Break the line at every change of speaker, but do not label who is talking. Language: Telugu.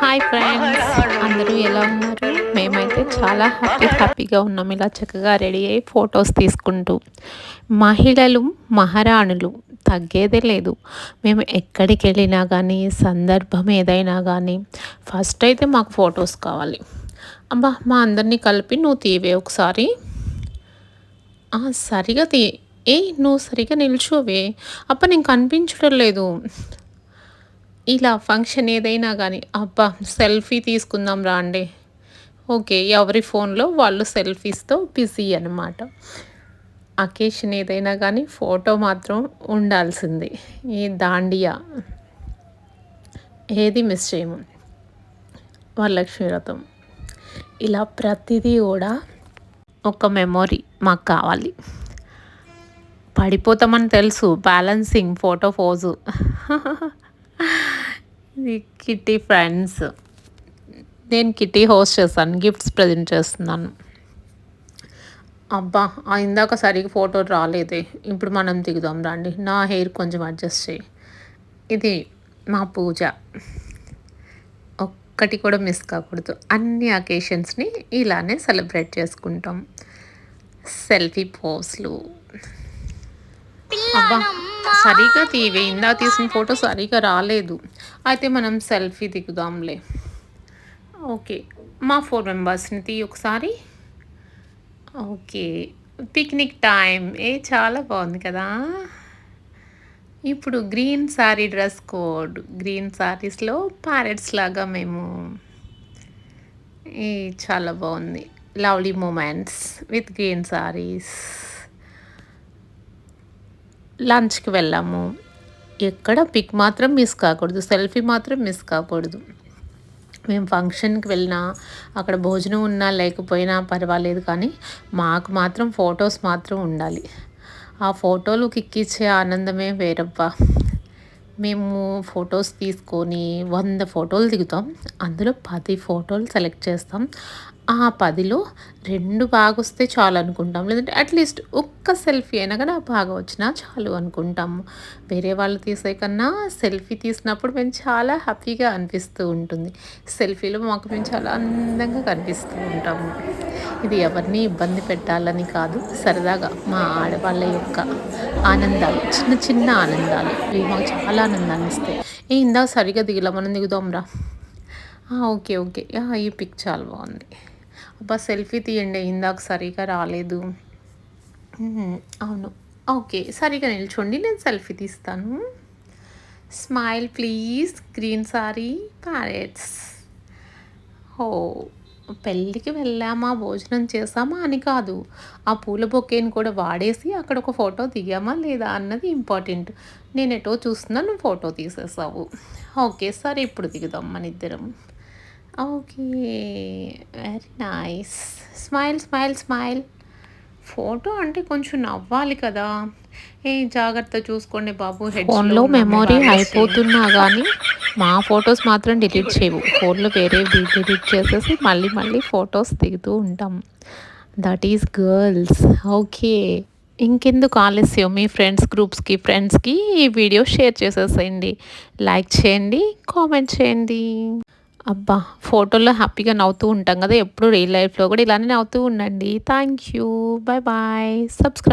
హాయ్ ఫ్రెండ్స్ అందరూ ఎలా ఉన్నారు? మేమైతే చాలా హ్యాపీ హ్యాపీగా ఉన్నాం. ఇలా చక్కగా రెడీ అయ్యి ఫొటోస్ తీసుకుంటూ. మహిళలు మహారాణులు తగ్గేదే లేదు. మేము ఎక్కడికి వెళ్ళినా కానీ సందర్భం ఏదైనా కానీ ఫస్ట్ అయితే మాకు ఫొటోస్ కావాలి. అబ్బా మా అందరినీ కలిపి నువ్వు తీవే ఒకసారి. సరిగా తీ ఏ నువ్వు సరిగా నిల్చోవే. అప్ప నేను కనిపించడం లేదు. ఇలా ఫంక్షన్ ఏదైనా కానీ అబ్బా సెల్ఫీ తీసుకుందాం రాండి ఓకే ఎవరి ఫోన్లో వాళ్ళు సెల్ఫీస్తో బిజీ అనమాట అకేషన్ ఏదైనా కానీ ఫోటో మాత్రం ఉండాల్సింది. ఈ దాండియా. ఏది మిస్ చేయము. వరలక్ష్మి వ్రతం. ఇలా ప్రతిదీ కూడా ఒక మెమొరీ మాకు కావాలి. పడిపోతామని తెలుసు బ్యాలెన్సింగ్ ఫోటో పోజు ఇది కిట్టి ఫ్రెండ్స్. నేను కిట్టి హోస్ట్ చేస్తాను గిఫ్ట్స్ ప్రజెంట్ చేస్తున్నాను. అబ్బా ఇందాక సరిగ్గా ఫోటో రాలేదే. ఇప్పుడు మనం దిగుదాం రండి. నా హెయిర్ కొంచెం అడ్జస్ట్ చేయి. ఇది మా పూజ. ఒక్కటి కూడా మిస్ కాకూడదు. అన్ని అకేషన్స్ని ఇలానే సెలబ్రేట్ చేసుకుంటాం. సెల్ఫీ పోస్లు అబ్బా సరిగా తీవే. ఇందా తీసిన ఫోటో సరిగా రాలేదు. అయితే మనం సెల్ఫీ దిగుదాంలే. ఓకే. మా ఫోర్ మెంబర్స్ని తీ ఒకసారి. ఓకే. Picnic time. ఏ చాలా బాగుంది కదా. ఇప్పుడు green sari dress code. Green శారీస్లో ప్యారెట్స్ లాగా మేము ఈ చాలా బాగుంది. Lovely moments with green saris. లంచ్కి వెళ్ళాము. ఎక్కడ పిక్ మాత్రం మిస్ కాకూడదు. సెల్ఫీ మాత్రం మిస్ కాకూడదు. మేము ఫంక్షన్కి వెళ్ళినా అక్కడ భోజనం ఉన్నా లేకపోయినా పర్వాలేదు కానీ మాకు మాత్రం ఫొటోస్ మాత్రం ఉండాలి. ఆ ఫోటోలు కిక్కిచ్చే ఆనందమే వేరబ్బా. మేము ఫొటోస్ తీసుకొని వంద ఫోటోలు దిగుతాం. అందులో పది ఫోటోలు సెలెక్ట్ చేస్తాం. ఆ పదిలో రెండు బాగా వస్తే చాలు అనుకుంటాం లేదంటే అట్లీస్ట్ ఒక్క సెల్ఫీ అయినా కానీ బాగా వచ్చినా చాలు అనుకుంటాము వేరే వాళ్ళు తీసే కన్నా సెల్ఫీ తీసినప్పుడు మేము చాలా హ్యాపీగా అనిపిస్తూ ఉంటుంది. సెల్ఫీలో మాకు మేము చాలా అందంగా కనిపిస్తూ ఉంటాము ఇది ఎవరిని ఇబ్బంది పెట్టాలని కాదు. సరదాగా మా ఆడవాళ్ళ యొక్క ఆనందాలు చిన్న చిన్న ఆనందాలు. ఇవి మాకు చాలా ఆనందాన్ని ఇస్తాయి. ఏ ఇందాక సరిగా దిగలా మనం దిగుదాం రా. Okay okay. ఈ పిక్ చాలా బాగుంది. అబ్బా సెల్ఫీ తీయండి ఇందాక సరిగా రాలేదు. అవును. ఓకే సరిగా నిల్చోండి నేను సెల్ఫీ తీస్తాను. Smile please green sari parrots. ఓ పెళ్ళికి వెళ్ళామా భోజనం చేసామా అని కాదు. ఆ పూల బొకేని కూడా వాడేసి అక్కడ ఒక ఫోటో దిగామా లేదా అన్నది ఇంపార్టెంట్. నేను ఎటో చూస్తున్నా నువ్వు ఫోటో తీసేసావు. ఓకే సరే ఇప్పుడు దిగుదాం మన ఇద్దరం. Okay very nice smile smile smile photo అంటే కొంచెం నవ్వాలి కదా. ఏ జాగ్రత్త చూసుకోండి బాబు హెడ్ ఫోన్లో మెమొరీ అయిపోతున్నా కానీ మా ఫొటోస్ మాత్రం డిలీట్ చేయవు. ఫోన్లో వేరే డిలీట్ చేసేసి మళ్ళీ మళ్ళీ ఫొటోస్ దిగుతూ ఉంటాం. దట్ ఈస్ గర్ల్స్ ఓకే ఇంకెందుకు ఆలస్యం? మీ ఫ్రెండ్స్ గ్రూప్స్కి ఫ్రెండ్స్కి ఈ వీడియో షేర్ చేసేసేయండి. లైక్ చేయండి కామెంట్ చేయండి. అబ్బా ఫోటోలో హ్యాపీగా నవ్వుతూ ఉంటాం కదా ఎప్పుడు రియల్ లైఫ్లో కూడా ఇలానే నవ్వుతూ ఉండండి. Thank you bye. Bye subscribe